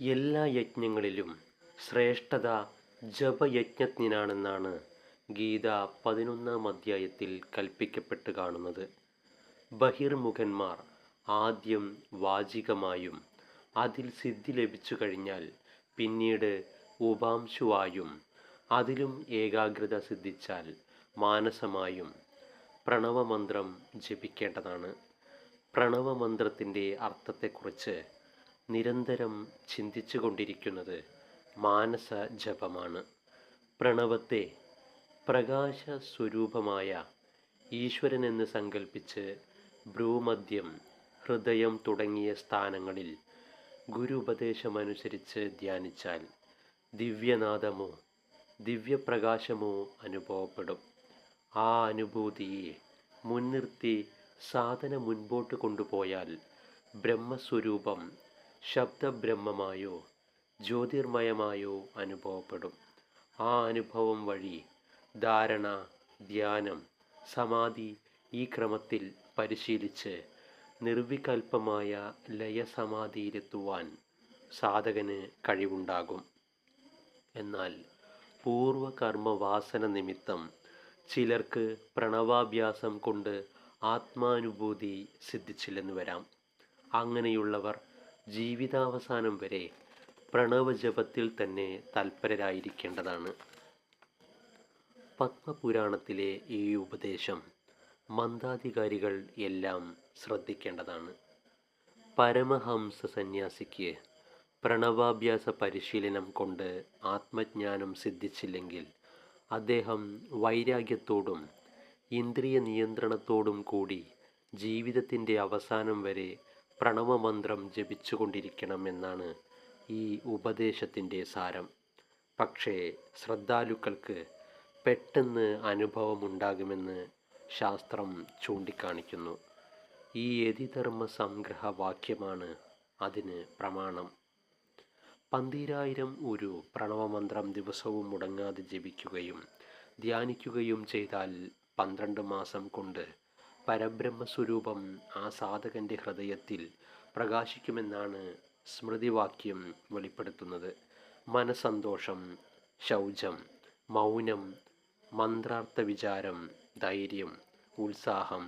എല്ലാ യജ്ഞങ്ങളിലും ശ്രേഷ്ഠത ജപയജ്ഞത്തിനാണെന്നാണ് ഗീത പതിനൊന്നാം അധ്യായത്തിൽ കൽപ്പിക്കപ്പെട്ട് കാണുന്നത്. ബഹിർമുഖന്മാർ ആദ്യം വാചികമായും അതിൽ സിദ്ധി ലഭിച്ചു കഴിഞ്ഞാൽ പിന്നീട് ഉപാംശുവായും അതിലും ഏകാഗ്രത സിദ്ധിച്ചാൽ മാനസമായും പ്രണവമന്ത്രം ജപിക്കേണ്ടതാണ്. പ്രണവമന്ത്രത്തിന്റെ അർത്ഥത്തെക്കുറിച്ച് നിരന്തരം ചിന്തിച്ചു കൊണ്ടിരിക്കുന്നത് മാനസ ജപമാണ്. പ്രണവത്തെ പ്രകാശ സ്വരൂപമായ ഈശ്വരനെന്ന് സങ്കല്പിച്ച് ഭ്രൂമദ്യം ഹൃദയം തുടങ്ങിയ സ്ഥാനങ്ങളിൽ ഗുരു ഉപദേശമനുസരിച്ച് ധ്യാനിച്ചാൽ ദിവ്യനാദമോ ദിവ്യപ്രകാശമോ അനുഭവപ്പെടും. ആ അനുഭൂതിയെ മുൻനിർത്തി സാധന മുൻപോട്ട് കൊണ്ടുപോയാൽ ബ്രഹ്മസ്വരൂപം ശബ്ദബ്രഹ്മമായോ ജ്യോതിർമയമായോ അനുഭവപ്പെടും. ആ അനുഭവം വഴി ധാരണ ധ്യാനം സമാധി ഈ ക്രമത്തിൽ പരിശീലിച്ച് നിർവികൽപ്പമായ ലയസമാധിയിലെത്തുവാൻ സാധകന് കഴിവുണ്ടാകും. എന്നാൽ പൂർവകർമ്മവാസന നിമിത്തം ചിലർക്ക് പ്രണവാഭ്യാസം കൊണ്ട് ആത്മാനുഭൂതി സിദ്ധിച്ചില്ലെന്ന് വരാം. അങ്ങനെയുള്ളവർ ജീവിതാവസാനം വരെ പ്രണവജപത്തിൽ തന്നെ തൽപരരായിരിക്കേണ്ടതാണ്. പത്മപുരാണത്തിലെ ഈ ഉപദേശം മന്ദാധികാരികൾ എല്ലാം ശ്രദ്ധിക്കേണ്ടതാണ്. പരമഹംസ സന്യാസിക്ക് പ്രണവാഭ്യാസ പരിശീലനം കൊണ്ട് ആത്മജ്ഞാനം സിദ്ധിച്ചില്ലെങ്കിൽ അദ്ദേഹം വൈരാഗ്യത്തോടും ഇന്ദ്രിയ നിയന്ത്രണത്തോടും കൂടി ജീവിതത്തിന്റെ അവസാനം വരെ പ്രണവമന്ത്രം ജപിച്ചുകൊണ്ടിരിക്കണമെന്നാണ് ഈ ഉപദേശത്തിന്റെ സാരം. പക്ഷേ ശ്രദ്ധാലുക്കൾക്ക് പെട്ടെന്ന് അനുഭവമുണ്ടാകുമെന്ന് ശാസ്ത്രം ചൂണ്ടിക്കാണിക്കുന്നു. ഈ യതിധർമ്മ സംഗ്രഹ വാക്യമാണ് അതിന് പ്രമാണം. പന്തീരായിരം ഒരു പ്രണവമന്ത്രം ദിവസവും മുടങ്ങാതെ ജപിക്കുകയും ധ്യാനിക്കുകയും ചെയ്താൽ പന്ത്രണ്ട് മാസം കൊണ്ട് പരബ്രഹ്മസ്വരൂപം ആ സാധകന്റെ ഹൃദയത്തിൽ പ്രകാശിക്കുമെന്നാണ് സ്മൃതിവാക്യം വെളിപ്പെടുത്തുന്നത്. മനസന്തോഷം ശൗചം മൗനം മന്ത്രാർത്ഥ വിചാരം ധൈര്യം ഉത്സാഹം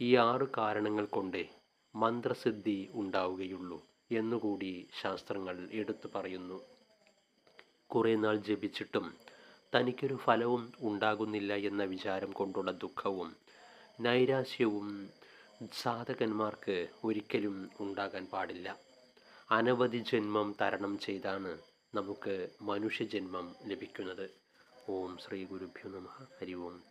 ഈ ആറു കാരണങ്ങൾ കൊണ്ടേ മന്ത്രസിദ്ധി ഉണ്ടാവുകയുള്ളൂ എന്നുകൂടി ശാസ്ത്രങ്ങൾ എടുത്തു പറയുന്നു. കുറേ നാൾ ജപിച്ചിട്ടും തനിക്കൊരു ഫലവും ഉണ്ടാകുന്നില്ല എന്ന വിചാരം കൊണ്ടുള്ള ദുഃഖവും നൈരാശ്യവും സാധകന്മാർക്ക് ഒരിക്കലും ഉണ്ടാകാൻ പാടില്ല. അനവധി ജന്മം തരണം ചെയ്താണ് നമുക്ക് മനുഷ്യജന്മം ലഭിക്കുന്നത്. ഓം ശ്രീ ഗുരുഭ്യോ നമ. ഹരി ഓം.